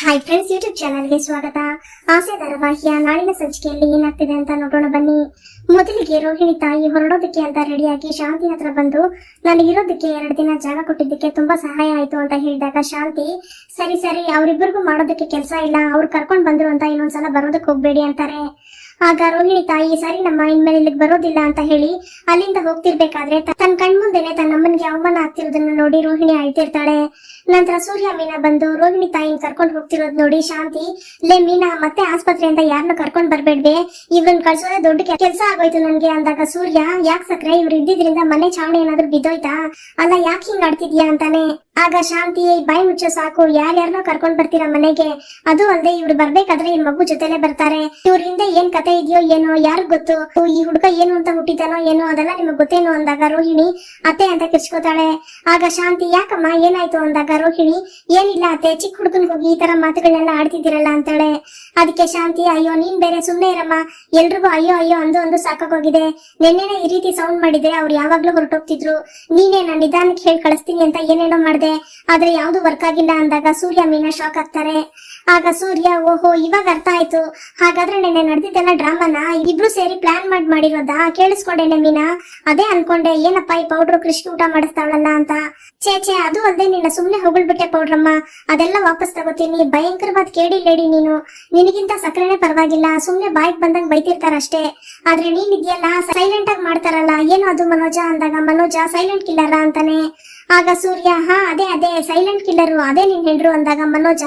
Hi friends YouTube ಚಾನಲ್ಗೆ ಸ್ವಾಗತ. ಆಸೆ ಧಾರಾವಾಹಿಯ ನಾಳಿನ ಸಂಚಿಕೆಯಲ್ಲಿ ಏನಾಗ್ತಿದೆ ಅಂತ ನೋಡೋಣ ಬನ್ನಿ. ಮೊದಲಿಗೆ ರೋಹಿಣಿ ತಾಯಿ ಹೊರಡೋದಕ್ಕೆ ಅಂತ ರೆಡಿಯಾಗಿ ಶಾಂತಿ ಹತ್ರ ಬಂದು, ನಾನು ಇರೋದಕ್ಕೆ ಎರಡು ದಿನ ಜಾಗ ಕೊಟ್ಟಿದ್ದಕ್ಕೆ ತುಂಬಾ ಸಹಾಯ ಆಯ್ತು ಅಂತ ಹೇಳಿದಾಗ ಶಾಂತಿ, ಸರಿ ಸರಿ ಅವರಿಬ್ಬರಿಗೂ ಮಾಡೋದಕ್ಕೆ ಕೆಲಸ ಇಲ್ಲ, ಅವ್ರು ಕರ್ಕೊಂಡು ಬಂದ್ರು ಅಂತ ಇನ್ನೊಂದ್ಸಲ ಬರೋದಕ್ಕೆ ಹೋಗ್ಬೇಡಿ ಅಂತಾರೆ. ಆಗ ರೋಹಿಣಿ ತಾಯಿ, ಸರಿ ನಮ್ಮ ಇನ್ಮೇಲೆ ಇಲ್ಲಿಗೆ ಬರೋದಿಲ್ಲ ಅಂತ ಹೇಳಿ ಅಲ್ಲಿಂದ ಹೋಗ್ತಿರ್ಬೇಕಾದ್ರೆ ತನ್ನ ಕಣ್ಮುಂದೆನೆ ತನ್ನ ಅಮ್ಮನಿಗೆ ಅವಮಾನ ಆಗ್ತಿರೋದನ್ನ ನೋಡಿ ರೋಹಿಣಿ ಅಳ್ತಿರ್ತಾಳೆ. ನಂತರ ಸೂರ್ಯ ಮೀನಾ ಬಂದು ರೋಹಿಣಿ ತಾಯಿನ ಕರ್ಕೊಂಡು ಹೋಗ್ತಿರೋದ್ ನೋಡಿ ಶಾಂತಿ, ಲೇ ಮೀನಾ, ಮತ್ತೆ ಆಸ್ಪತ್ರೆಯಿಂದ ಯಾರನ್ನ ಕರ್ಕೊಂಡ್ ಬರ್ಬೇಡ್ವೆ. ಇವ್ರನ್ನ ಕಳ್ಸೋದೇ ದೊಡ್ಡ ಕೆಲಸ ಆಗೋಯ್ತು ನನ್ಗೆ ಅಂದಾಗ ಸೂರ್ಯ, ಯಾಕ್ ಸಕ್ರೆ, ಇವ್ರು ಇದ್ದಿದ್ರಿಂದ ಮನೆ ಚಾವಣಿ ಏನಾದ್ರು ಬಿದ್ದೋಯ್ತಾ? ಅಲ್ಲ ಯಾಕೆ ಹಿಂಗ್ ಆಡ್ತಿದ್ಯಾ? ಅಂತಾನೆ. ಆಗ ಶಾಂತಿ ಬಾಯಿ ಮುಚ್ಚ ಸಾಕು. ಯಾರ್ಯಾರನ್ನೋ ಕರ್ಕೊಂಡ್ ಬರ್ತೀರಾ ಮನೆಗೆ? ಅದು ಅಲ್ಲದೆ ಇವ್ರು ಬರ್ಬೇಕಾದ್ರೆ ಈ ಮಗು ಜೊತೆಲೆ ಬರ್ತಾರೆ. ಇವ್ರ ಹಿಂದೆ ಏನ್ ಕತೆ ಇದೆಯೋ ಏನೋ ಯಾರು ಗೊತ್ತು? ಈ ಹುಡುಗ ಏನು ಅಂತ ಹುಟ್ಟಿದಾನೋ ಏನೋ ಅದೆಲ್ಲ ನಿಮಗ್ ಗೊತ್ತೇನೋ ಅಂದಾಗ ರೋಹಿಣಿ ಅತ್ತೆ ಅಂತ ಕಿರ್ಚ್ಕೋತಾಳೆ. ಆಗ ಶಾಂತಿ, ಯಾಕಮ್ಮ ಏನಾಯ್ತು ಅಂದಾಗ ರೋಹಿಣಿ, ಏನಿಲ್ಲ ಅತ್ತೆ ಚಿಕ್ಕ ಹುಡುಗನ್ ಹೋಗಿ ಈ ತರ ಮಾತುಗಳೆಲ್ಲ ಆಡ್ತಿದ್ದೀರಲ್ಲ ಅಂತಾಳೆ. ಅದಕ್ಕೆ ಶಾಂತಿ, ಅಯ್ಯೋ, ನೀನ್ ಬೇರೆ ಸುಮ್ನೆ ಇರಮ್ಮ. ಎಲ್ರಿಗೂ ಅಯ್ಯೋ ಅಯ್ಯೋ ಅಂದು ಅಂದು ಸಾಕಾಗೋಗಿದೆ. ನಿನ್ನೆನೆ ಈ ರೀತಿ ಸೌಂಡ್ ಮಾಡಿದ್ರೆ ಅವ್ರು ಯಾವಾಗ್ಲೂ ಹೊರಟೋಗ್ತಿದ್ರು. ನೀನೇ ನಾನು ನಿಧಾನಕ್ಕೆ ಹೇಳಿ ಕಳಿಸ್ತೀನಿ ಅಂತ ಏನೇನೋ ಮಾಡ್ದೆ. ಆದ್ರೆ ಯಾವ್ದು ವರ್ಕ್ ಆಗಿಲ್ಲ ಅಂದಾಗ ಸೂರ್ಯ ಮೀನಾ ಶಾಕ್ ಆಗ್ತಾರೆ. ಆಗ ಸೂರ್ಯ, ಓಹೋ, ಇವಾಗ ಅರ್ಥ ಆಯ್ತು. ಹಾಗಾದ್ರೆ ನೆನ್ನೆ ನಡೆದಿದ್ದೆಲ್ಲ ಡ್ರಾಮಾನ ಇಬ್ರು ಸೇರಿ ಪ್ಲಾನ್ ಮಾಡಿ ಮಾಡಿರೋದಾ? ಕೇಳಿಸ್ಕೊಂಡೇನೆ ಮೀನಾ. ಅದೇ ಅನ್ಕೊಂಡೆ, ಏನಪ್ಪ ಈ ಪೌಡ್ರು ಕೃಷ್ಣ ಊಟ ಮಾಡಿಸ್ತಾವಳಲ್ಲ ಅಂತ. ಛೇ ಛೇ, ಅದು ಅಲ್ಲದೆ ನಿನ್ನ ಸುಮ್ನೆ ಹೊಗಳ್ಬಿಟ್ಟೆ ಪೌಡ್ರಮ್ಮ ಅದೆಲ್ಲ ವಾಪಸ್ ತಗೋತೀನಿ. ಭಯಂಕರವಾದ ಕೇಳಿ ಲೇಡಿ ನೀನು. ನಿನಗಿಂತ ಸಕ್ಕರೆನೆ ಪರವಾಗಿಲ್ಲ. ಸುಮ್ನೆ ಬಾಯಿಗೆ ಬಂದಂಗ್ ಬೈತಿರ್ತಾರ ಅಷ್ಟೇ. ಆದ್ರೆ ನೀನ್ ಇದೆಯಲ್ಲ ಸೈಲೆಂಟ್ ಆಗಿ ಮಾಡ್ತಾರಲ್ಲ. ಏನು ಅದು ಮನೋಜ ಅಂದಾಗ? ಮನೋಜ ಸೈಲೆಂಟ್ ಕಿಲ್ಲರ ಅಂತಾನೆ. ಆಗ ಸೂರ್ಯ ಹಾ ಅದೇ ಅದೇ ಸೈಲೆಂಟ್ ಕಿಲ್ಲರು ಅದೇ ನೀನ್ ಹೇಳ್ರು ಅಂದಾಗ ಮನೋಜ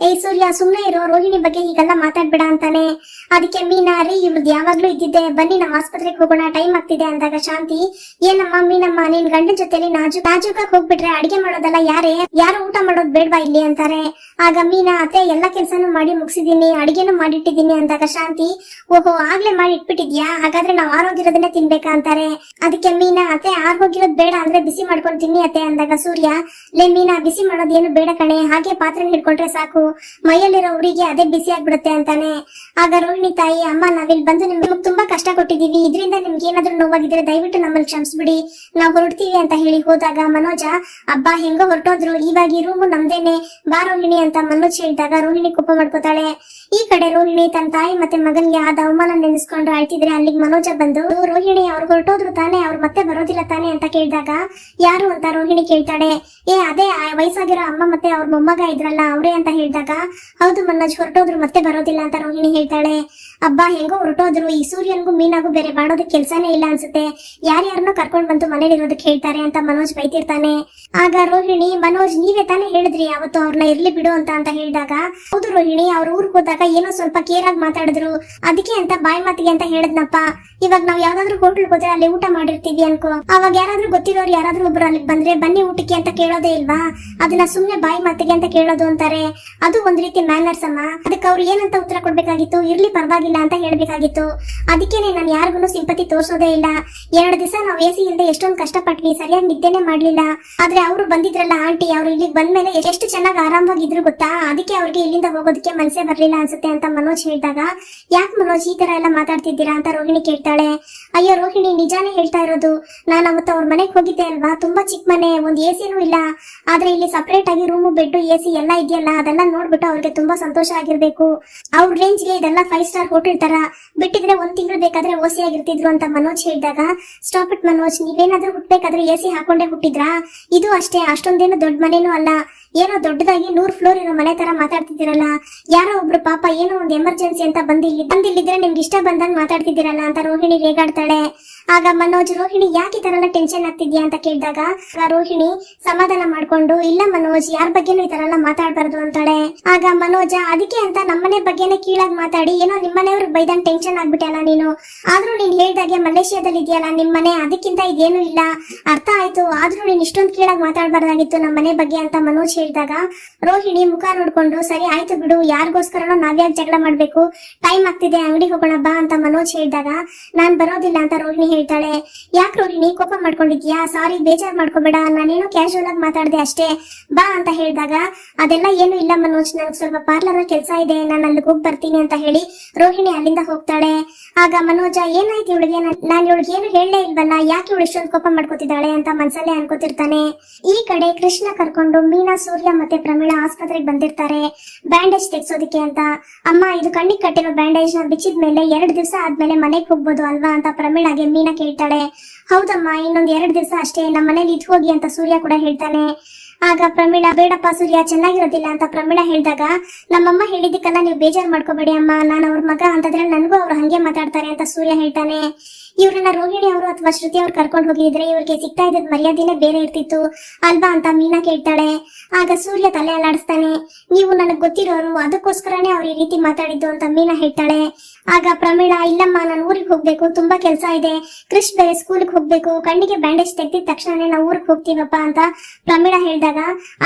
ಏಯ್ ಸೂರ್ಯ, ಸುಮ್ನೆ ಇರೋ. ರೋಹಿಣಿ ಬಗ್ಗೆ ಈಗೆಲ್ಲ ಮಾತಾಡ್ಬೇಡ ಅಂತಾನೆ. ಅದಕ್ಕೆ ಮೀನಾ, ರೀ ಇವ್ರದ್ದು ಯಾವಾಗ್ಲೂ ಇದ್ದಿದ್ದೆ. ಬನ್ನಿ, ನಾವು ಆಸ್ಪತ್ರೆಗೆ ಹೋಗೋಣ. ಟೈಮ್ ಆಗ್ತಿದೆ ಅಂದಾಗ ಶಾಂತಿ. ಏನಮ್ಮ ಮೀನಮ್ಮ, ನಿನ್ ಗಂಡನ ಜೊತೆಲಿ ನಾಜು, ನಾಜೂಕಾಗ್ ಹೋಗ್ಬಿಟ್ರೆ ಅಡಿಗೆ ಮಾಡೋದಲ್ಲ ಯಾರೇ? ಯಾರು ಊಟ ಮಾಡೋದ್ ಬೇಡ್ವಾ ಇಲ್ಲಿ ಅಂತಾರೆ. ಆಗ ಮೀನಾ, ಅತ್ತೆ, ಎಲ್ಲಾ ಕೆಲ್ಸನೂ ಮಾಡಿ ಮುಗಿಸಿದೀನಿ ಅಡಿಗೆನೂ ಮಾಡಿಟ್ಟಿದ್ದೀನಿ ಅಂದಾಗ ಶಾಂತಿ, ಓಹೋ, ಆಗ್ಲೇ ಮಾಡಿ ಇಟ್ಬಿಟ್ಟಿದ್ಯಾ? ಹಾಗಾದ್ರೆ ನಾವು ಆರೋಗ್ಯರೋದನ್ನೇ ತಿನ್ಬೇಕಾ ಅಂತಾರೆ. ಅದಕ್ಕೆ ಮೀನಾ, ಅತ್ತೆ ಆರೋಗ್ಯರೋದ್ ಬೇಡ ಅಂದ್ರೆ ಬಿಸಿ ಮಾಡ್ಕೊಂಡು ತಿನ್ನಿ ಅತ್ತೆ ಅಂದಾಗ ಸೂರ್ಯ, ಲೇ ಮೀನಾ, ಬಿಸಿ ಮಾಡೋದೇನು ಬೇಡ ಕಣೆ. ಹಾಗೆ ಪಾತ್ರೆ ಹಿಡ್ಕೊಂಡ್ರೆ ಸಾಕು. ಮೈಯಲ್ಲಿರೋ ಉರಿಗೆ ಅದೇ ಬಿಸಿ ಆಗ್ಬಿಡುತ್ತೆ ಅಂತಾನೆ. ಆಗ ರೋಹಿಣಿ ತಾಯಿ, ಅಮ್ಮ, ನಾವಿಲ್ಲಿ ಬಂದು ನಿಮ್ಗೆ ತುಂಬಾ ಕಷ್ಟ ಕೊಟ್ಟಿದೀವಿ ಇದರಿಂದ ನಿಮ್ಗೆ ಏನಾದ್ರೂ ನೋವಾಗಿದ್ರೆ ದಯವಿಟ್ಟು ನಮ್ಮಲ್ಲಿ ಕ್ಷಮಿಸ್ಬಿಡಿ. ನಾವು ಹೊರಡ್ತೀವಿ ಅಂತ ಹೇಳಿ ಹೋದಾಗ ಮನೋಜ, ಅಬ್ಬಾ, ಹೆಂಗೋ ಹೊರಟೋದ್ರು. ಇವಾಗ ಈ ರೂಮು ನಮ್ದೇನೆ. ಬಾ ರೋಹಿಣಿ ಅಂತ ಮನೋಜ್ ಹೇಳಿದಾಗ ರೋಹಿಣಿ ಕೋಪ ಮಾಡ್ಕೋತಾಳೆ. ಈ ಕಡೆ ರೋಹಿಣಿ ತನ್ನ ತಾಯಿ ಮತ್ತೆ ಮಗನ್ಗೆ ಆದ ಅವಮಾನ ನೆನೆಸ್ಕೊಂಡು ಅಳ್ತಿದ್ರೆ ಅಲ್ಲಿಗೆ ಮನೋಜ ಬಂದು ರೋಹಿಣಿ, ಅವ್ರು ಹೊರಟೋದ್ರು ತಾನೆ, ಅವ್ರು ಮತ್ತೆ ಬರೋದಿಲ್ಲ ತಾನೆ ಅಂತ ಕೇಳಿದಾಗ, ಯಾರು ಅಂತ ರೋಹಿಣಿ ಕೇಳ್ತಾಳೆ? ಏ, ಅದೇ ವಯಸ್ಸಾಗಿರೋ ಅಮ್ಮ ಮತ್ತೆ ಅವ್ರ ಮೊಮ್ಮಗ ಇದ್ರಲ್ಲ, ಅವರೇ ಅಂತ ಹೇಳಿದಾಗ, ಹೌದು ಮನೋಜ್, ಹೊರಟೋದ್ರು ಮತ್ತೆ ಬರೋದಿಲ್ಲ ಅಂತ ರೋಹಿಣಿ ಹೇಳ್ತಾಳೆ. ಅಬ್ಬಾ, ಹೆಂಗೋ ಹೊರಟೋದ್ರು ಈ ಸೂರ್ಯನ್ಗೂ ಮೀನಾಗೂ ಬೇರೆ ಮಾಡೋದಕ್ಕೆ ಕೆಲ್ಸಾನೇ ಇಲ್ಲ ಅನ್ಸುತ್ತೆ. ಯಾರ್ಯಾರನ್ನೋ ಕರ್ಕೊಂಡ್ ಬಂದು ಮನೇಲಿ ಇರೋದಕ್ಕೆ ಹೇಳ್ತಾರೆ ಅಂತ ಮನೋಜ್ ಬೈತಿರ್ತಾನೆ. ಆಗ ರೋಹಿಣಿ, ಮನೋಜ್, ನೀವೇ ತಾನೇ ಹೇಳಿದ್ರಿ ಅವತ್ತು ಅವ್ರನ್ನ ಇರ್ಲಿ ಬಿಡು ಅಂತ ಅಂತ ಹೇಳಿದಾಗ. ಹೌದು ರೋಹಿಣಿ, ಅವ್ರ ಊರ್ಗ್ ಹೋದಾಗ ಏನೋ ಸ್ವಲ್ಪ ಕೇರ್ ಆಗಿ ಮಾತಾಡಿದ್ರು. ಅದಕ್ಕೆ ಅಂತ ಬಾಯ್ ಮಾತಿಗೆ ಅಂತ ಹೇಳದ್ನಪ್ಪ. ಇವಾಗ ನಾವ್ ಯಾವ್ದಾದ್ರು ಹೋಟ್ಲ್ ಹೋದ್ರೆ ಅಲ್ಲಿ ಊಟ ಮಾಡಿರ್ತೀವಿ ಅನ್ಕೋ. ಅವಾಗ ಯಾರಾದ್ರೂ ಗೊತ್ತಿರೋರು ಯಾರಾದ್ರೂ ಒಬ್ರು ಅಲ್ಲಿ ಬಂದ್ರೆ ಬನ್ನಿ ಊಟಕ್ಕೆ ಅಂತ ಕೇಳೋದೇ ಇಲ್ವಾ? ಅದನ್ನ ಸುಮ್ನೆ ಬಾಯಿ ಮಾತಿಗೆ ಅಂತ ಕೇಳೋದು ಅಂತಾರೆ. ಅದು ಒಂದ್ ರೀತಿ ಮ್ಯಾನರ್ಸ್ ಅಮ್ಮ. ಅದಕ್ಕೆ ಅವ್ರು ಏನಂತ ಉತ್ತರ ಕೊಡ್ಬೇಕಾಗಿತ್ತು? ಇರ್ಲಿ ಪರವಾಗಿಲ್ಲ. ಅಂತ ಹೇಳಬೇಕಾಗಿತ್ತು. ಅದಕ್ಕೇನೆ ನಾನು ಯಾರಿಗೂ ಸಿಂಪತಿ ತೋರಿಸೋದೇ ಇಲ್ಲ. ಎರಡು ದಿವಸ ನಾವು ಎಸಿ ಸಿಯಿಂದ ಎಷ್ಟೊಂದು ಕಷ್ಟಪಟ್ವಿ, ಸರಿಯಾಗಿ ನಿದ್ದೆನೆ ಮಾಡ್ಲಿಲ್ಲ. ಆದ್ರೆ ಅವರು ಬಂದಿದ್ರಲ್ಲ ಆಂಟಿ, ಅವ್ರು ಇಲ್ಲಿಗೆ ಬಂದ್ಮೇಲೆ ಎಷ್ಟು ಚೆನ್ನಾಗಿ ಆರಾಮವಾಗಿದ್ರು ಗೊತ್ತಾ? ಅದಕ್ಕೆ ಅವ್ರಿಗೆ ಇಲ್ಲಿಂದ ಹೋಗೋದಕ್ಕೆ ಮನಸ್ಸೇ ಬರ್ಲಿಲ್ಲ ಅನ್ಸುತ್ತೆ ಅಂತ ಮನೋಜ್ ಹೇಳಿದಾಗ, ಯಾಕೆ ಮನೋಜ್ ಈ ತರ ಎಲ್ಲ ಮಾತಾಡ್ತಿದ್ದೀರಾ ಅಂತ ರೋಹಿಣಿ ಕೇಳ್ತಾಳೆ. ಅಯ್ಯೋ ರೋಹಿಣಿ, ನಿಜಾನೇ ಹೇಳ್ತಾ ಇರೋದು. ನಾನು ಅವತ್ತು ಅವ್ರ ಮನೆಗೆ ಹೋಗಿದ್ದೆ ಅಲ್ವಾ? ತುಂಬಾ ಚಿಕ್ಕ ಮನೆ, ಒಂದ್ ಸಿನೂ ಇಲ್ಲ. ಆದ್ರೆ ಇಲ್ಲಿ ಸಪರೇಟ್ ಆಗಿ ರೂಮು ಬೆಡ್ ಎಸಿ ಎಲ್ಲ ಇದೆಯಲ್ಲ? ಅದೆಲ್ಲ ನೋಡ್ಬಿಟ್ಟು ಅವ್ರಿಗೆ ತುಂಬಾ ಸಂತೋಷ ಆಗಿರ್ಬೇಕು. ಅವ್ರ ರೇಂಜ್ಗೆ ಇದೆಲ್ಲ ಫೈವ್ ಸ್ಟಾರ್ ಹೋಟೆಲ್ ತರ ಬಿಟ್ಟಿದ್ರೆ ಒಂದ್ ತಿಂಗಳು ಬೇಕಾದ್ರೆ ಓಸಿ ಆಗಿರ್ತಿದ್ರು ಅಂತ ಮನೋಜ್ ಹೇಳಿದಾಗ ಸ್ಟಾಪ್ ಇಟ್ ಮನೋಜ್, ನೀವೇನಾದ್ರೂ ಹುಟ್ಬೇಕಾದ್ರೆ ಎಸಿ ಹಾಕೊಂಡೇ ಹುಟ್ಟಿದ್ರಾ? ಇದು ಅಷ್ಟೇ, ಅಷ್ಟೊಂದೇನು ದೊಡ್ಡ ಮನೇನೂ ಅಲ್ಲ. ಏನೋ ದೊಡ್ಡದಾಗಿ ನೂರ್ ಫ್ಲೋರ್ ಇರೋ ಮನೆ ತರ ಮಾತಾಡ್ತಿದ್ದೀರಲ್ಲ? ಯಾರೋ ಒಬ್ರು ಪಾಪ ಏನೋ ಒಂದು ಎಮರ್ಜೆನ್ಸಿ ಅಂತ ಬಂದಿಲ್ಲಿ ಬಂದಿಲ್ಲಿದ್ರೆ ನಿಮ್ಗೆ ಇಷ್ಟ ಬಂದಂಗ್ ಮಾತಾಡ್ತಿದ್ದೀರಲ್ಲ ಅಂತ ರೋಹಿಣಿ ರೇಗಾಡ್ತಾಳೆ. ಆಗ ಮನೋಜ್, ರೋಹಿಣಿ, ಯಾಕೆ ತರ ಎಲ್ಲ ಟೆನ್ಷನ್ ಆಗ್ತಿದ್ಯಾ? ಅಂತ ಕೇಳಿದಾಗ ರೋಹಿಣಿ, ಸಮಾಧಾನ ಮಾಡ್ಕೊಂಡು, ಇಲ್ಲ ಮನೋಜ್, ಯಾರ ಬಗ್ಗೆನೂ ಈ ತರ ಎಲ್ಲ ಮಾತಾಡ್ಬಾರ್ದು, ಅಂತಾಳೆ. ಆಗ ಮನೋಜ, ಅದಕ್ಕೆ ಅಂತ ನಮ್ಮನೆ ಬಗ್ಗೆನೆ ಕೀಳಾಗಿ ಮಾತಾಡಿ, ಏನೋ ನಿಮ್ಮನೆಯವ್ರಿಗೆ ಬೈದಂಗ್ ಟೆನ್ಷನ್ ಆಗ್ಬಿಟ್ಟಲ್ಲ ನೀನು. ಆದ್ರೂ ನೀನ್ ಹೇಳ್ದಾಗೆ ಮಲೇಷ್ಯಾದಲ್ಲಿ ಇದೆಯಲ್ಲ ನಿಮ್ಮನೆ ಅದಕ್ಕಿಂತ ಇದೇನು ಇಲ್ಲ. ಅರ್ಥ ಆಯ್ತು, ಆದ್ರೂ ನೀನ್ ಇಷ್ಟೊಂದು ಕೀಳಾಗಿ ಮಾತಾಡ್ಬಾರ್ದಾಗಿತ್ತು ನಮ್ಮ ಮನೆ ಬಗ್ಗೆ, ಅಂತ ಮನೋಜ್ ಹೇಳಿದಾಗ, ರೋಹಿಣಿ, ಮುಖ ನೋಡ್ಕೊಂಡು, ಸರಿ ಆಯ್ತು ಬಿಡು, ಯಾರಿಗೋಸ್ಕರನೋ ನಾವ್ಯಾಕೆ ಜಗಳ ಮಾಡ್ಬೇಕು, ಟೈಮ್ ಆಗ್ತಿದೆ, ಅಂಗಡಿ ಹೋಗೋಣ ಬಾ, ಅಂತ ಮನೋಜ್ ಹೇಳಿದಾಗ, ನಾನ್ ಬರೋದಿಲ್ಲ, ಅಂತ ರೋಹಿಣಿ ಹೇಳ್ತಾಳೆ. ಯಾಕೆ ರೋಹಿಣಿ, ಕೋಪ ಮಾಡ್ಕೊಂಡಿದ್ಯಾ? ಸಾರಿ, ಬೇಜಾರ್ ಮಾಡ್ಕೋಬೇಡ, ನಾನೇನೋ ಕ್ಯಾಶುವಲ್ ಆಗಿ ಮಾತಾಡ್ದೆ ಅಷ್ಟೇ, ಬಾ, ಅಂತ ಹೇಳಿದಾಗ, ಅದೆಲ್ಲ ಏನು ಇಲ್ಲ ಮನೋಜ್ ನನ್ಗೆ ಸ್ವಲ್ಪ ಪಾರ್ಲರ್ ಕೆಲಸ ಇದೆ, ನಾನು ಅಲ್ಲಿಗೆ ಹೋಗಿ ಬರ್ತೀನಿ, ಅಂತ ಹೇಳಿ ರೋಹಿಣಿ ಅಲ್ಲಿಂದ ಹೋಗ್ತಾಳೆ. ಆಗ ಮನೋಜ, ಏನಾಯ್ತು ಇವಳಿಗೆ? ನಾನು ಇವಳಿಗೆ ಏನು ಹೇಳಲೇ ಇಲ್ವಲ್ಲ, ಯಾಕೆ ಇವಳು ಇಷ್ಟೊಂದು ಕೋಪ ಮಾಡ್ಕೋತಿದ್ದಾಳೆ ಅಂತ ಮನ್ಸಲ್ಲೇ ಅನ್ಕೋತಿರ್ತಾನೆ. ಈ ಕಡೆ ಕೃಷ್ಣ ಕರ್ಕೊಂಡು ಮೀನಾ, ಸೂರ್ಯ ಮತ್ತೆ ಪ್ರಮೀಳಾ ಆಸ್ಪತ್ರೆಗೆ ಬಂದಿರ್ತಾರೆ. ಬ್ಯಾಂಡೇಜ್ ತೆಗ್ಸೋದಿಕ್ಕೆ ಅಂತ. ಅಮ್ಮ, ಇದು ಕಣ್ಣಿಗೆ ಕಟ್ಟಿರೋ ಬ್ಯಾಂಡೇಜ್ನ ಬಿಚ್ಚಿದ ಮೇಲೆ ಎರಡು ದಿವಸ ಆದ್ಮೇಲೆ ಮನೆಗೆ ಹೋಗ್ಬೋದು ಅಲ್ವಾ ಅಂತ ಪ್ರಮೀಳಾಗೆ ಮೀನಾ ಕೇಳ್ತಾಳೆ. ಹೌದಮ್ಮ, ಇನ್ನೊಂದ್ ಎರಡು ದಿವಸ ಅಷ್ಟೇ ನಮ್ಮ ಮನೇಲಿ ಇದ್ ಹೋಗಿ ಅಂತ ಸೂರ್ಯ ಕೂಡ ಹೇಳ್ತಾನೆ. ಆಗ ಪ್ರಮೀಳಾ, ಬೇಡಪ್ಪ ಸೂರ್ಯ, ಚೆನ್ನಾಗಿರೋದಿಲ್ಲ ಅಂತ ಪ್ರಮೀಳಾ ಹೇಳಿದಾಗ, ನಮ್ಮಮ್ಮ ಹೇಳಿದಿಕ್ಕಲ್ಲ ನೀವು ಬೇಜಾರು ಮಾಡ್ಕೋಬೇಡಿ ಅಮ್ಮ. ನಾನು ಅವ್ರ ಮಗ ಅಂತಂದ್ರೆ ನನಗೂ ಅವ್ರು ಹಂಗೆ ಮಾತಾಡ್ತಾರೆ ಅಂತ ಸೂರ್ಯ ಹೇಳ್ತಾನೆ. ಇವ್ರನ್ನ ರೋಹಿಣಿ ಅವರು ಅಥವಾ ಶ್ರುತಿ ಅವ್ರು ಕರ್ಕೊಂಡು ಹೋಗಿದ್ರೆ ಇವ್ರಿಗೆ ಸಿಗ್ತಾ ಇದ್ದ ಮರ್ಯಾದೆನೇ ಬೇರೆ ಇರ್ತಿತ್ತು. ಅಲ್ವಾ ಅಂತ ಮೀನಾ ಕೇಳ್ತಾಳೆ. ಆಗ ಸೂರ್ಯ ತಲೆ ಅಲ್ಲಾಡಿಸ್ತಾನೆ. ನೀವು ನನಗ್ ಗೊತ್ತಿರೋರು, ಅದಕ್ಕೋಸ್ಕರನೇ ಅವ್ರು ಈ ರೀತಿ ಮಾತಾಡಿದ್ದು ಅಂತ ಮೀನಾ ಹೇಳ್ತಾಳೆ. ಆಗ ಪ್ರಮೀಳ, ಇಲ್ಲಮ್ಮ, ನಾನು ಊರಿಗೆ ಹೋಗ್ಬೇಕು, ತುಂಬಾ ಕೆಲಸ ಇದೆ. ಕ್ರಿಶ್ ಬೇರೆ ಸ್ಕೂಲ್ಗೆ ಹೋಗ್ಬೇಕು, ಕಣ್ಣಿಗೆ ಬ್ಯಾಂಡೇಜ್ ತೆಗ್ದಿದ ತಕ್ಷಣನೇ ನಾವು ಊರಿಗೆ ಹೋಗ್ತೀವಪ್ಪ ಅಂತ ಪ್ರಮೀಳ ಹೇಳಿದಾಗ,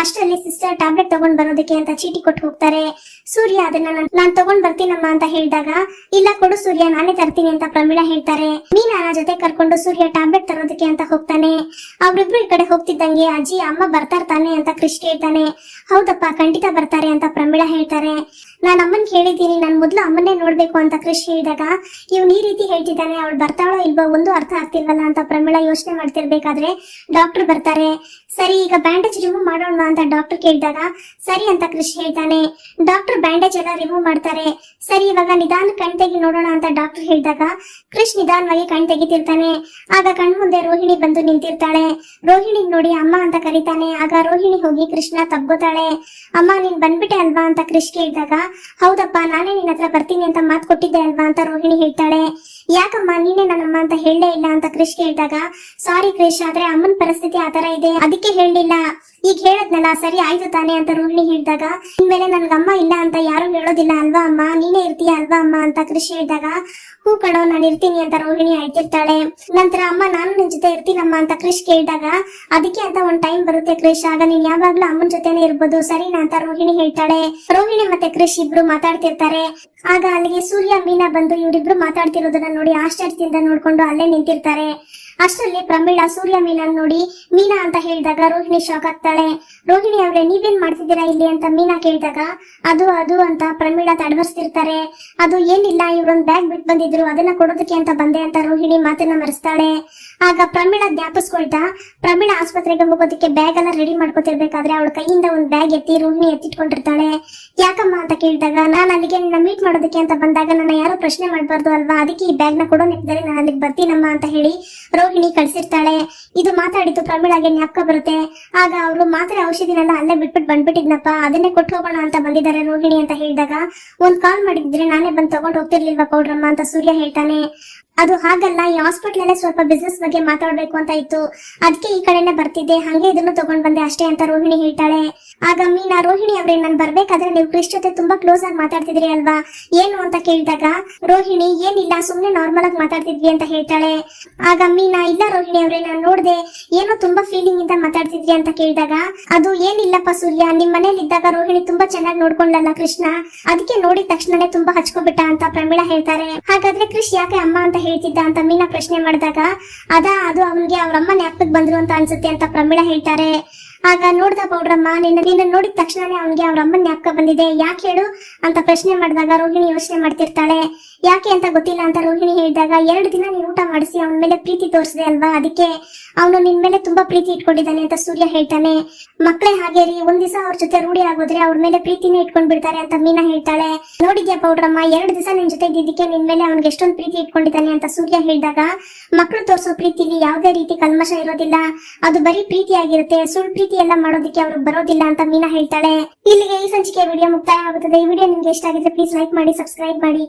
ಅಷ್ಟರಲ್ಲಿ ಸಿಸ್ಟರ್ ಟ್ಯಾಬ್ಲೆಟ್ ತಗೊಂಡ್ ಬರೋದಕ್ಕೆ ಅಂತ ಚೀಟಿ ಕೊಟ್ಟು ಹೋಗ್ತಾರೆ. ಸೂರ್ಯ, ಅದನ್ನ ನಾನ್- ತಗೊಂಡ್ ಬರ್ತೀನಮ್ಮ ಅಂತ ಹೇಳಿದಾಗ, ಇಲ್ಲ ಕೊಡು ಸೂರ್ಯ, ನಾನೇ ತರ್ತೀನಿ ಅಂತ ಪ್ರಮೀಳ ಹೇಳ್ತಾರೆ. ಮೀನಾನ ಜೊತೆ ಕರ್ಕೊಂಡು ಸೂರ್ಯ ಟ್ಯಾಬ್ಲೆಟ್ ತರೋದಕ್ಕೆ ಅಂತ ಹೋಗ್ತಾನೆ. ಅವ್ರಿಬ್ರು ಈ ಕಡೆ ಹೋಗ್ತಿದ್ದಂಗೆ ಅಜ್ಜಿ, ಅಮ್ಮ ಬರ್ತಾ ಇರ್ತಾನೆ ಅಂತ ಕೃಷ್ಣ ಹೇಳ್ತಾನೆ ಹೌದಪ್ಪ, ಖಂಡಿತ ಬರ್ತಾರೆ ಅಂತ ಪ್ರಮೀಳ ಹೇಳ್ತಾರೆ. ನಾನ್ ಅಮ್ಮನ್ ಕೇಳಿದ್ದೀನಿ, ನಾನ್ ಮೊದ್ಲು ಅಮ್ಮನ್ನೇ ನೋಡ್ಬೇಕು ಅಂತ ಕೃಷಿ ಹೇಳಿದಾಗ ಇವ್ನು ಈ ರೀತಿ ಹೇಳ್ತಿದ್ದಾನೆ, ಅವಳು ಬರ್ತಾಳೋ ಇಲ್ವೋ, ಒಂದು ಅರ್ಥ ಆಗ್ತಿಲ್ವಲ್ಲ ಅಂತ ಪ್ರಮೀಳಾ ಯೋಚನೆ ಮಾಡ್ತಿರ್ಬೇಕಾದ್ರೆ ಡಾಕ್ಟರ್ ಬರ್ತಾರೆ ಸರಿ, ಈಗ ಬ್ಯಾಂಡೇಜ್ ರಿಮೂವ್ ಮಾಡೋಣ ಅಂತ ಡಾಕ್ಟರ್ ಕೇಳಿದಾಗ, ಸರಿ ಅಂತ ಕೃಷಿ ಹೇಳ್ತಾನೆ. ಡಾಕ್ಟರ್ ಬ್ಯಾಂಡೇಜ್ ಎಲ್ಲ ರಿಮೂವ್ ಮಾಡ್ತಾರೆ. ಸರಿ, ಇವಾಗ ನಿಧಾನ ಕಣ್ ತೆಗಿ ನೋಡೋಣ ಅಂತ ಡಾಕ್ಟರ್ ಹೇಳಿದಾಗ, ಕೃಷ್ಣ ನಿಧಾನವಾಗಿ ಕಣ್ ತೆಗಿತಿರ್ತಾನೆ. ಆಗ ಕಣ್ ಮುಂದೆ ರೋಹಿಣಿ ಬಂದು ನಿಂತಿರ್ತಾಳೆ. ರೋಹಿಣಿ ನೋಡಿ, ಅಮ್ಮ ಅಂತ ಕರಿತಾನೆ. ಆಗ ರೋಹಿಣಿ ಹೋಗಿ ಕೃಷ್ಣ ತಗ್ಗೋತಾಳೆ. ಅಮ್ಮ, ನೀನ್ ಬಂದ್ಬಿಟ್ಟೆ ಅಲ್ವಾ? ಅಂತ ಕೃಷ್ ಕೇಳಿದಾಗ, ಹೌದಪ್ಪ, ನಾನೇ ನಿನ್ನ ಹತ್ರ ಬರ್ತೀನಿ ಅಂತ ಮಾತು ಕೊಟ್ಟಿದ್ದೆ ಅಲ್ವಾ? ಅಂತ ರೋಹಿಣಿ ಹೇಳ್ತಾಳೆ. ಯಾಕಮ್ಮ, ನೀನೇ ನನ್ನಮ್ಮ ಅಂತ ಹೇಳೇ ಇಲ್ಲ? ಅಂತ ಕೃಷ್ ಕೇಳಿದಾಗ ಸಾರಿ ಕೃಷ್ ಆದ್ರೆ ಅಮ್ಮನ ಪರಿಸ್ಥಿತಿ ಆತರ ಇದೆ. ಅದಕ್ಕೆ ಹೇಳಲಿಲ್ಲ ಈಗ ಹೇಳದ್ನಲ್ಲ, ಸರಿ ಆಯ್ತು ತಾನೆ ಅಂತ ರೋಹಿಣಿ ಹೇಳಿದಾಗ, ಇನ್ಮೇಲೆ ನನ್ಗಮ್ಮ ಇಲ್ಲ ಅಂತ ಯಾರು ಹೇಳೋದಿಲ್ಲ ಅಲ್ವಾ ಅಮ್ಮ? ನೀನೇ ಇರ್ತೀಯ ಅಲ್ವಾ ಅಮ್ಮ ಅಂತ ಕೃಷಿ ಹೇಳಿದಾಗ, ಹೂ ಕಣೋ, ನಾನು ಇರ್ತೀನಿ ಅಂತ ರೋಹಿಣಿ ಆಯ್ತಿರ್ತಾಳೆ ನಂತರ ಅಮ್ಮ, ನಾನು ನಿನ್ ಜೊತೆ ಇರ್ತೀನಮ್ಮ ಅಂತ ಕ್ರಿಶ್ ಕೇಳಿದಾಗ, ಅದಕ್ಕೆ ಅಂತ ಒಂದ್ ಟೈಮ್ ಬರುತ್ತೆ ಕ್ರಿಶ್ ಆಗ ನೀನ್ ಯಾವಾಗ್ಲೂ ಅಮ್ಮನ ಜೊತೆನೆ ಇರ್ಬೋದು, ಸರಿನಾ ಅಂತ ರೋಹಿಣಿ ಹೇಳ್ತಾಳೆ. ರೋಹಿಣಿ ಮತ್ತೆ ಕ್ರಿಶ್ ಇಬ್ರು ಮಾತಾಡ್ತಿರ್ತಾರೆ. ಆಗ ಅಲ್ಲಿಗೆ ಸೂರ್ಯ, ಮೀನಾ ಬಂದು ಇವ್ರಿಬ್ರು ಮಾತಾಡ್ತಿರೋದನ್ನ ನೋಡಿ ಆಶ್ಚರ್ಯದಿಂದ ನೋಡ್ಕೊಂಡು ಅಲ್ಲೇ ನಿಂತಿರ್ತಾರೆ. ಅಷ್ಟರಲ್ಲಿ ಪ್ರಮೀಳಾ ಸೂರ್ಯ ಮೀನನ್ ನೋಡಿ, ಮೀನಾ ಅಂತ ಹೇಳಿದಾಗ ರೋಹಿಣಿ ಶಾಕ್ ಆಗ್ತಾಳೆ. ರೋಹಿಣಿ ಅವ್ರೆ, ನೀವೇನ್ ಮಾಡ್ತಿದ್ದೀರಾ ಇಲ್ಲಿ? ಅಂತ ಮೀನಾ ಕೇಳಿದಾಗ, ಅದು ಅದು ಅಂತ ಪ್ರಮೀಳಾ ತಡವರ್ಸ್ತಿರ್ತಾರೆ. ಅದು ಏನಿಲ್ಲ, ಇವ್ರೊಂದ್ ಬ್ಯಾಗ್ ಬಿಟ್ಟು ಬಂದಿದ್ರು, ಅದನ್ನ ಕೊಡೋದಕ್ಕೆ ಅಂತ ಬಂದೆ ಅಂತ ರೋಹಿಣಿ ಮಾತನ್ನ ಮರೆಸ್ತಾಳೆ. ಆಗ ಪ್ರಮೀಳಾ ಜ್ಞಾಪಿಸ್ಕೊಳ್ತಾ, ಪ್ರಮೀಳಾ ಆಸ್ಪತ್ರೆಗೆ ಹೋಗೋದಕ್ಕೆ ಬ್ಯಾಗ್ ಎಲ್ಲ ರೆಡಿ ಮಾಡ್ಕೊತಿರ್ಬೇಕಾದ್ರೆ ಅವಳ ಕೈಯಿಂದ ಒಂದ್ ಬ್ಯಾಗ್ ಎತ್ತಿ ರೋಹಿಣಿ ಎತ್ತಿಟ್ಕೊಂಡಿರ್ತಾಳೆ. ಯಾಕಮ್ಮ ಅಂತ ಕೇಳಿದಾಗ, ನಾನು ಅಲ್ಲಿಗೆ ನಿನ್ನ ಮೀಟ್ ಮಾಡೋದಕ್ಕೆ ಅಂತ ಬಂದಾಗ ನನ್ನ ಯಾರು ಪ್ರಶ್ನೆ ಮಾಡಬಾರ್ದು ಅಲ್ವಾ? ಅದಕ್ಕೆ ಈ ಬ್ಯಾಗ್ನ ಕೊಡೋ ನಾನು ಅಲ್ಲಿಗೆ ಬರ್ತೀನಮ್ಮ ಅಂತ ಹೇಳಿ ರೋಹಿಣಿ ಕಳ್ಸಿರ್ತಾಳೆ. ಇದು ಮಾತಾಡಿದ್ದು ಪ್ರಮೀಳಾಗೆ ಜ್ಞಾಪಕ ಬರುತ್ತೆ. ಆಗ ಅವರು ಮಾತ್ರ ಔಷಧಿನೆಲ್ಲ ಅಲ್ಲೇ ಬಿಟ್ಬಿಟ್ಟು ಬಂದ್ಬಿಟ್ಟಿದ್ನಪ್ಪ. ಅದನ್ನೇ ಕೊಟ್ಟು ಹೋಗೋಣ ಅಂತ ಬಂದಿದ್ದಾರೆ ರೋಹಿಣಿ ಅಂತ ಹೇಳಿದಾಗ, ಒಂದ್ ಕಾಲ್ ಮಾಡಿದ್ರೆ ನಾನೇ ಬಂದು ತಗೊಂಡು ಹೋಗ್ತಿರ್ಲಿಲ್ವಾ ಪೌಡ್ರಮ್ಮ? ಅಂತ ಸೂರ್ಯ ಹೇಳ್ತಾನೆ. ಅದು ಹಾಗಲ್ಲ, ಈ ಹಾಸ್ಪಿಟಲ್ ಅಲ್ಲೇ ಸ್ವಲ್ಪ ಬಿಸ್ನೆಸ್ ಬಗ್ಗೆ ಮಾತಾಡ್ಬೇಕು ಅಂತ ಇತ್ತು. ಅದಕ್ಕೆ ಈ ಕಡೆನೆ ಬರ್ತಿದ್ದೆ. ಹಂಗೆ ಇದನ್ನು ತಗೊಂಡ್ ಬಂದೆ ಅಷ್ಟೇ ಅಂತ ರೋಹಿಣಿ ಹೇಳ್ತಾಳೆ. ಆಗ ಮೀನಾ ರೋಹಿಣಿ ಅವ್ರೆ ನಾನು ಬರ್ಬೇಕಾದ್ರೆ ನೀವು ಕ್ರಿಶ್ ಜೊತೆ ತುಂಬಾ ಕ್ಲೋಸ್ ಆಗಿ ಮಾತಾಡ್ತಿದ್ರಿ ಅಲ್ವಾ? ಏನು ಅಂತ ಕೇಳಿದಾಗ, ರೋಹಿಣಿ, ಏನಿಲ್ಲ, ಸುಮ್ನೆ ನಾರ್ಮಲ್ ಆಗಿ ಮಾತಾಡ್ತಿದ್ವಿ ಅಂತ ಹೇಳ್ತಾಳೆ. ಆಗ ಮೀನಾ, ಇಲ್ಲ ರೋಹಿಣಿ ಅವ್ರೆ, ನಾನು ನೋಡ್ದೆ, ಏನೋ ತುಂಬಾ ಫೀಲಿಂಗ್ ಇಂದ ಮಾತಾಡ್ತಿದ್ರಿ ಅಂತ ಕೇಳಿದಾಗ, ಅದು ಏನಿಲ್ಲಪ್ಪ ಸೂರ್ಯ, ನಿಮ್ ಮನೇಲಿ ಇದ್ದಾಗ ರೋಹಿಣಿ ತುಂಬಾ ಚೆನ್ನಾಗಿ ನೋಡ್ಕೊಂಡಲ್ಲ ಕೃಷ್ಣ? ಅದಕ್ಕೆ ನೋಡಿದ ತಕ್ಷಣನೇ ತುಂಬಾ ಹಚ್ಕೊಬಿಟ್ಟ ಅಂತ ಪ್ರಮೀಳಾ ಹೇಳ್ತಾರೆ. ಹಾಗಾದ್ರೆ ಕೃಷ್ ಯಾಕೆ ಅಮ್ಮ ಅಂತ ಹೇಳ್ತಿದ್ದ ಅಂತ ಮೀನಾ ಪ್ರಶ್ನೆ ಮಾಡಿದಾಗ, ಅದ, ಅದು ಅವನಿಗೆ ಅವ್ರ ಅಮ್ಮ ನ್ಯಾಪಕ್ ಬಂದ್ರು ಅಂತ ಅನ್ಸುತ್ತೆ ಅಂತ ಪ್ರಮೀಳಾ ಹೇಳ್ತಾರೆ. ಆಗ ನೋಡ್ದ ಪೌಡ್ರಮ್ಮ, ನಿನ್ನ ನಿನ್ನ ನೋಡಿದ ತಕ್ಷಣನೇ ಅವನಿಗೆ ಅವ್ರ ಅಮ್ಮನ ಜ್ಞಾಪಕ ಬಂದಿದೆ. ಯಾಕೆ ಹೇಳು? ಅಂತ ಪ್ರಶ್ನೆ ಮಾಡಿದಾಗ ರೋಹಿಣಿ ಯೋಚನೆ ಮಾಡ್ತಿರ್ತಾಳೆ. ಯಾಕೆ ಅಂತ ಗೊತ್ತಿಲ್ಲ ಅಂತ ರೋಹಿಣಿ ಹೇಳಿದಾಗ, ಎರಡು ದಿನ ನೀನು ಊಟ ಮಾಡಿಸಿ, ಅವನ ಮೇಲೆ ಪ್ರೀತಿ ತೋರಿಸಿದೆ ಅಲ್ವಾ? ಅದಕ್ಕೆ ಅವನು ನಿನ್ ಮೇಲೆ ತುಂಬಾ ಪ್ರೀತಿ ಇಟ್ಕೊಂಡಿದ್ದಾನೆ ಅಂತ ಸೂರ್ಯ ಹೇಳ್ತಾನೆ. ಮಕ್ಕಳೇ ಹಾಗೆ ರೀ, ಒಂದ್ ದಿವಸ ಅವ್ರ ಜೊತೆ ರೂಢಿ ಆಗೋದ್ರೆ ಅವ್ರ ಮೇಲೆ ಪ್ರೀತಿನೇ ಇಟ್ಕೊಂಡ್ ಬಿಡ್ತಾರೆ ಅಂತ ಮೀನಾ ಹೇಳ್ತಾಳೆ. ನೋಡಿದ್ಯಾ ಪೌಡ್ರಮ್ಮ, ಎರಡು ದಿವಸ ನಿನ್ ಜೊತೆ ಇದ್ದಿದ್ದಕ್ಕೆ ನಿನ್ ಮೇಲೆ ಅವ್ನಿಗೆ ಎಷ್ಟೊಂದು ಪ್ರೀತಿ ಇಟ್ಕೊಂಡಿದ್ದಾನೆ ಅಂತ ಸೂರ್ಯ ಹೇಳಿದಾಗ ಮಕ್ಕಳು ತೋರಿಸೋ ಪ್ರೀತಿಲಿ ಯಾವುದೇ ರೀತಿ ಕಲ್ಮಶ ಇರೋದಿಲ್ಲ. ಅದು ಬರೀ ಪ್ರೀತಿಯಾಗಿರುತ್ತೆ ಸುಳ್ಳು ಪ್ರೀತಿ ಎಲ್ಲ ಮಾಡೋದಕ್ಕೆ ಅವ್ರು ಬರೋದಿಲ್ಲ ಅಂತ ಮೀನಾ ಹೇಳ್ತಾಳೆ. ಇಲ್ಲಿಗೆ ಈ ಸಂಚಿಕೆ ವಿಡಿಯೋ ಮುಕ್ತಾಯ ಆಗುತ್ತದೆ. ಈ ವಿಡಿಯೋ ನಿಮ್ಗೆ ಇಷ್ಟ ಆಗಿದ್ರೆ ಪ್ಲೀಸ್ ಲೈಕ್ ಮಾಡಿ ಸಬ್ಸ್ಕ್ರೈಬ್ ಮಾಡಿ.